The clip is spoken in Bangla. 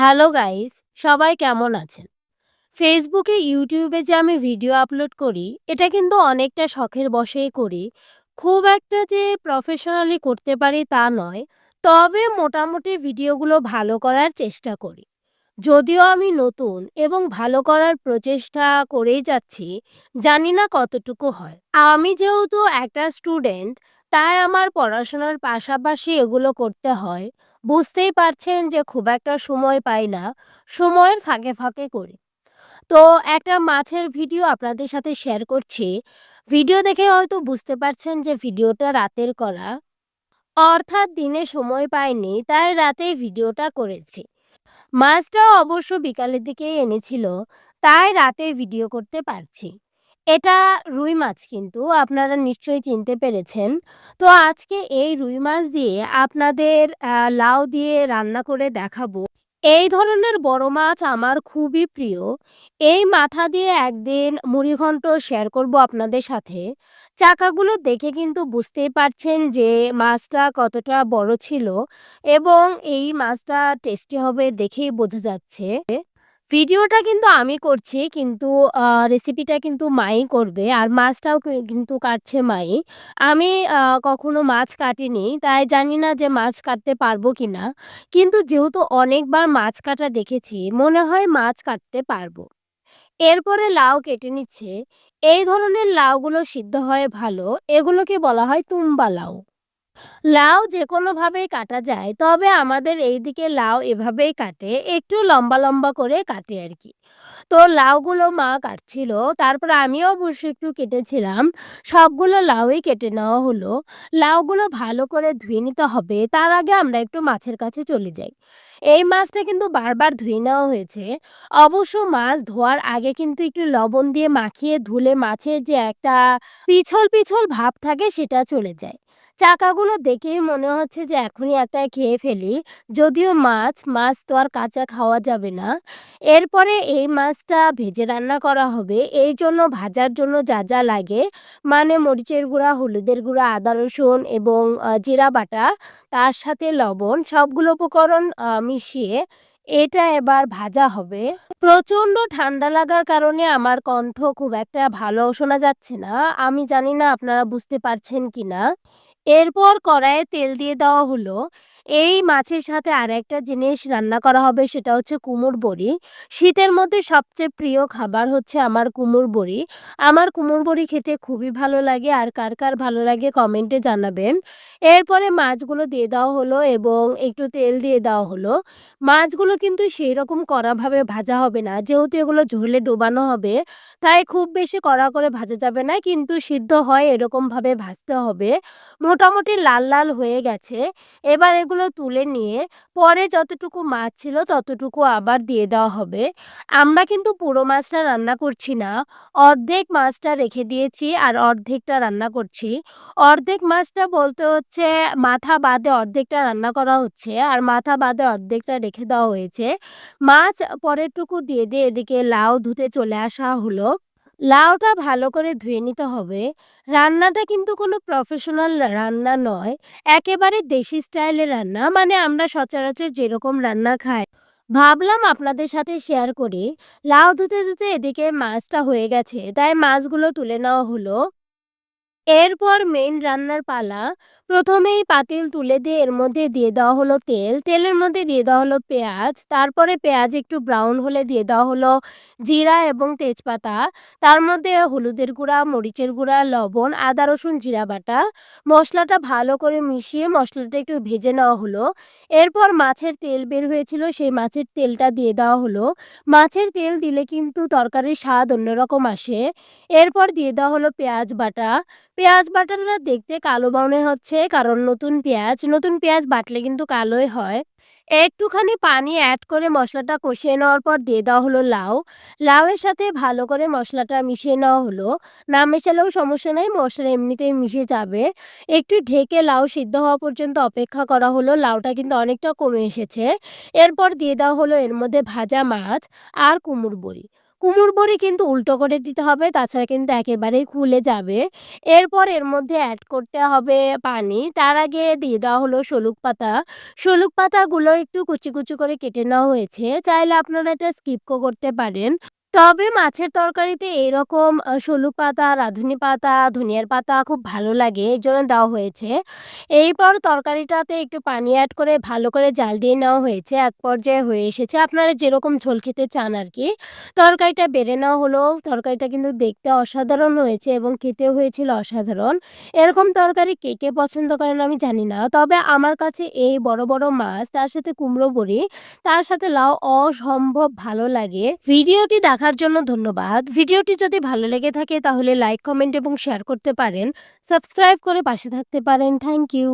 হ্যালো গাইস, সবাই কেমন আছেন? ফেসবুকে, ইউটিউবে যে আমি ভিডিও আপলোড করি, এটা কিন্তু অনেকটা শখের বশেই করি। খুব একটা যে প্রফেশনালি করতে পারি তা নয়, তবে মোটামুটি ভিডিওগুলো ভালো করার চেষ্টা করি। যদিও আমি নতুন এবং ভালো করার প্রচেষ্টা করেই যাচ্ছি, জানি না কতটুকু হয়। আমি যেহেতু একটা স্টুডেন্ট তাই আমার পড়াশোনার পাশাপাশি এগুলো করতে হয়। বুঝতেই পারছেন যে খুব একটা সময় পাই না, সময়ের ফাঁকে ফাঁকে করি। তো একটা মাছের ভিডিও আপনাদের সাথে শেয়ার করছি। ভিডিও দেখে হয়তো বুঝতে পারছেন যে ভিডিওটা রাতের করা। অর্থাৎ দিনে সময় পাইনি, তাই রাতেই ভিডিওটা করেছি। মাছটা অবশ্য বিকালের দিকেই এনেছিল, তাই রাতে ভিডিও করতে পারছি। এটা রুই মাছ কিন্তু আপনারা নিশ্চয়ই চিনতে পেরেছেন। তো আজকে এই রুই মাছ দিয়ে আপনাদের লাউ দিয়ে রান্না করে দেখাবো। এই ধরনের বড় মাছ আমার খুবই প্রিয়। এই মাথা দিয়ে একদিন মুড়িঘণ্ট শেয়ার করব আপনাদের সাথে। চাকাগুলো দেখে কিন্তু বুঝতেই পারছেন যে মাছটা কতটা বড় ছিল এবং এই মাছটা টেস্টি হবে দেখেই বোঝা যাচ্ছে। ভিডিওটা কিন্তু আমি করছি, কিন্তু রেসিপিটা কিন্তু মাই করবে আর মাছটাও কিন্তু কাটছে মাই। আমি কখনো মাছ কাটিনি, তাই জানি না যে মাছ কাটতে পারব কিনা। কিন্তু যেহেতু অনেকবার মাছ কাটা দেখেছি, মনে হয় মাছ কাটতে পারব। এরপরে লাউ কেটে নিচ্ছে। এই ধরনের লাউগুলো সিদ্ধ হয় ভালো। এগুলোকে বলা হয় তুম্বা লাউ। লাউ যে কোনোভাবেই কাটা যায়। তবে আমাদের এইদিকে লাউ এভাবেই কাটে। একটু লম্বা, লম্বা করে কাটে আর কি তো লাউগুলো মা কাটছিল। তারপর আমিও অবশ্য একটু কেটেছিলাম। সবগুলো লাউই কেটে নেওয়া হলো। লাউগুলো ভালো করে ধুয়ে নিতে হবে। তার আগে আমরা একটু মাছের কাছে চলে যাই। এই মাছটা কিন্তু বারবার ধুয়ে নেওয়া হয়েছে। অবশ্য মাছ ধোয়ার আগে কিন্তু একটু লবণ দিয়ে মাখিয়ে ধুলে মাছের যে একটা পিছল, পিছল ভাব থাকে সেটা চলে যায়। চাকাগুলো দেখেই মনে হচ্ছে যে এখনই একটা খেয়ে ফেলি। যদিও মাছ, মাছ তো আর কাঁচা খাওয়া যাবে না। এরপরে এই মাছটা ভেজে রান্না করা হবে। এই জন্য ভাজার জন্য যা, যা লাগে মানে মরিচের গুঁড়া, হলুদের গুঁড়া, আদা রসুন এবং জিরা বাটা তার সাথে লবণ সবগুলো উপকরণ মিশিয়ে এটা এবার ভাজা হবে। প্রচণ্ড ঠান্ডা লাগার কারণে আমার কণ্ঠ খুব একটা ভালো শোনা যাচ্ছে না। আমি জানি না আপনারা বুঝতে পারছেন কিনা। এরপর কড়াইয়ে তেল দিয়ে দেওয়া হলো। এই মাছের সাথে আর একটা জিনিস রান্না করা হবে সেটা হচ্ছে কুমড় বড়ি। শীতের মধ্যে সবচেয়ে প্রিয় খাবার হচ্ছে আমার কুমড় বড়ি। আমার কুমড় বড়ি খেতে খুবই ভালো লাগে আর কার, কার ভালো লাগে কমেন্টে জানাবেন। এরপরে মাছগুলো দিয়ে দেওয়া হলো এবং একটু তেল দিয়ে দেওয়া হলো। মাছগুলো কিন্তু সেই রকম কড়াভাবে ভাজা হবে না। যেহেতু এগুলো ঝোলে ডোবানো হবে তাই খুব বেশি কড়া করে ভাজা যাবে না কিন্তু সিদ্ধ হয় এরকমভাবে ভাজতে হবে। মোটামুটি লাল, লাল হয়ে গেছে। এবার এগুলো তুলে নিয়ে পরে যতটুকু মাছ ছিল ততটুকু আবার দিয়ে দেওয়া হবে। আমরা কিন্তু পুরো মাছটা রান্না করছি না। অর্ধেক মাছটা রেখে দিয়েছি আর অর্ধেকটা রান্না করছি। অর্ধেক মাছটা বলতে হচ্ছে মাথা বাদে অর্ধেকটা রান্না করা হচ্ছে আর মাথা বাদে অর্ধেকটা রেখে দেওয়া হয়েছে। মাছ পরেরটুকু দিয়ে, দিয়ে এদিকে লাউ ধুতে চলে আসা হলো। লাউটা ভালো করে ধুয়ে নিতে হবে। রান্নাটা কিন্তু কোনো প্রফেশনাল রান্না নয়। একেবারে দেশি স্টাইলের রান্না। মানে আমরা সচরাচর যেরকম রান্না খাই। ভাবলাম আপনাদের সাথে শেয়ার করি। লাউ ধুতে, ধুতে এদিকে মাছটা হয়ে গেছে। তাই মাছগুলো তুলে নেওয়া হলো। এরপর মেইন রান্নার পালা। প্রথমেই পাতিল তুলে দিয়ে এর মধ্যে দিয়ে দেওয়া হলো তেল। তেলের মধ্যে দিয়ে দেওয়া হলো পেঁয়াজ। তারপরে পেঁয়াজ একটু ব্রাউন হলে দিয়ে দেওয়া হলো জিরা এবং তেজপাতা। তার মধ্যে হলুদের গুঁড়া, মরিচের গুঁড়া, লবণ, আদা রসুন জিরা বাটা। মশলাটা ভালো করে মিশিয়ে মশলাটা একটু ভেজে নেওয়া হলো। এরপর মাছের তেল বের হয়েছিল সেই মাছের তেলটা দিয়ে দেওয়া হলো। মাছের তেল দিলে কিন্তু তরকারির স্বাদ অন্যরকম আসে। এরপর দিয়ে দেওয়া হলো পেঁয়াজ বাটা। পেঁয়াজ বাটাটা দেখতে কালো মনে হচ্ছে কারণ নতুন পেঁয়াজ। নতুন পেঁয়াজ বাটলে কিন্তু কালোই হয়। একটুখানি পানি অ্যাড করে মশলাটা কষিয়ে নেওয়ার পর দিয়ে দেওয়া হলো লাউ। লাউয়ের সাথে ভালো করে মশলাটা মিশিয়ে নেওয়া হলো। না মেশালেও সমস্যা নেই, মশলা এমনিতেই মিশে যাবে। একটু ঢেকে লাউ সিদ্ধ হওয়া পর্যন্ত অপেক্ষা করা হলো। লাউটা কিন্তু অনেকটা কমে এসেছে। এরপর দিয়ে দেওয়া হলো এর মধ্যে ভাজা মাছ আর কুমড় বড়ি। কুমড়োর বড়ি কিন্তু উল্টো করে দিতে হবে, তাছাড়া কিন্তু একেবারেই খুলে যাবে। এরপর এর মধ্যে অ্যাড করতে হবে পানি। তার আগে দিয়ে দেওয়া হলো শলুক পাতা। শলুক পাতাগুলো একটু কুচি কুচি করে কেটে নেওয়া হয়েছে। চাইলে আপনারা এটা স্কিপও করতে পারেন। তবে মাছের তরকারিতে এরকম আ পাতা, রাঁধুনি পাতা, ধনিয়ার পাতা খুব ভালো লাগে এজন্য দেওয়া হয়েছে। এরপর তরকারিটাতে একটু পানি এড করে ভালো করে জাল দিয়ে নেওয়া হয়েছে। এক পর্যায়ে হয়ে এসেছে। আপনারা যেরকম ঝোল খেতে চান আরকি। তরকারিটা বেড়ে নেওয়া হলো। তরকারিটা কিন্তু দেখতে অসাধারণ হয়েছে এবং খেতেও হয়েছিল অসাধারণ। এরকম তরকারি কে, কে পছন্দ করেন আমি জানি না। তবে আমার কাছে এই বড়, বড় মাছ তার সাথে কুমড়ো বড়ি, তার সাথে লাউ অসম্ভব ভালো লাগে। ভিডিওটি দেখার জন্য ধন্যবাদ। ভিডিওটি যদি ভালো লেগে থাকে তাহলে লাইক, কমেন্ট এবং শেয়ার করতে পারেন। সাবস্ক্রাইব করে পাশে থাকতে পারেন। Thank you.